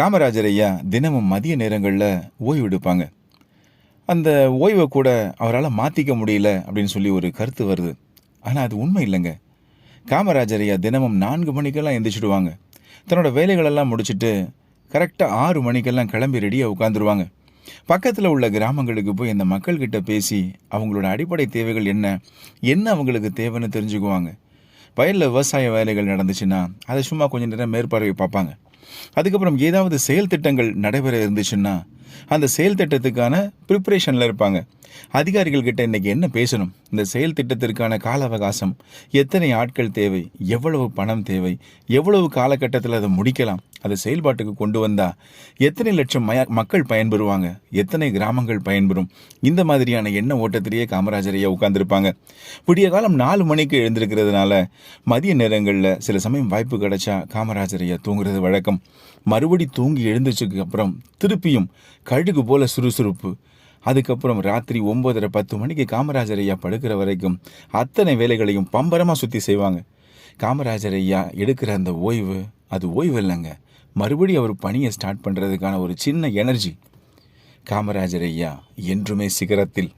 காமராஜர் ஐயா தினமும் மதிய நேரங்களில் ஓய்வு எடுப்பாங்க. அந்த ஓய்வை கூட அவரால் மாற்றிக்க முடியல அப்படின்னு சொல்லி ஒரு கருத்து வருது. ஆனால் அது உண்மை இல்லைங்க. காமராஜர் ஐயா தினமும் நான்கு மணிக்கெல்லாம் எந்திரிச்சிடுவாங்க. தன்னோட வேலைகளெல்லாம் முடிச்சுட்டு கரெக்டாக ஆறு மணிக்கெல்லாம் கிளம்பி ரெடியாக உட்காந்துருவாங்க பக்கத்தில் உள்ள கிராமங்களுக்கு போய் அந்த மக்கள்கிட்ட பேசி அவங்களோட அடிப்படை தேவைகள் என்ன என்ன அவங்களுக்கு தேவைன்னு தெரிஞ்சுக்குவாங்க. வயலில் விவசாய வேலைகள் நடந்துச்சுன்னா அதை சும்மா கொஞ்ச நேரம் மேற்பார்வை பார்ப்பாங்க. அதுக்கப்புறம் ஏதாவது செயல் திட்டங்கள் நடைபெற இருந்துச்சுன்னா அந்த செயல் திட்டத்துக்கான ப்ரிப்பரேஷனில் இருப்பாங்க. அதிகாரிகள் கிட்ட இன்னைக்கு என்ன பேசணும்? இந்த செயல் திட்டத்திற்கான கால அவகாசம் எத்தனை ஆட்கள் தேவை எவ்வளவு பணம் தேவை எவ்வளவு காலகட்டத்தில் அதை முடிக்கலாம் அதை செயல்பாட்டுக்கு கொண்டு வந்தா எத்தனை லட்சம் மய மக்கள் பயன்பெறுவாங்க எத்தனை கிராமங்கள் பயன்பெறும் இந்த மாதிரியான எண்ண ஓட்டத்திலேயே காமராஜரையே உட்காந்துருப்பாங்க உட்கார்ந்துருப்பாங்க. விடிய காலம் நாலு மணிக்கு எழுந்திருக்கிறதுனால மதிய நேரங்களில் சில சமயம் வாய்ப்பு கிடைச்சா காமராஜர் தூங்குறது வழக்கம். மறுபடி தூங்கி எழுந்துச்சதுக்கு அப்புறம் திருப்பியும் கழுகு போல சுறுசுறுப்பு அதுக்கப்புறம் ராத்திரி ஒம்போதரை பத்து மணிக்கு காமராஜர் ஐயா படுக்கிற வரைக்கும் அத்தனை வேலைகளையும் பம்பரமாக சுற்றி செய்வாங்க. காமராஜர் ஐயா எடுக்கிற அந்த ஓய்வு அது ஓய்வு இல்லைங்க. மறுபடியும் அவர் பணியை ஸ்டார்ட் பண்ணுறதுக்கான ஒரு சின்ன எனர்ஜி காமராஜர் ஐயா என்றுமே சிகரத்தில்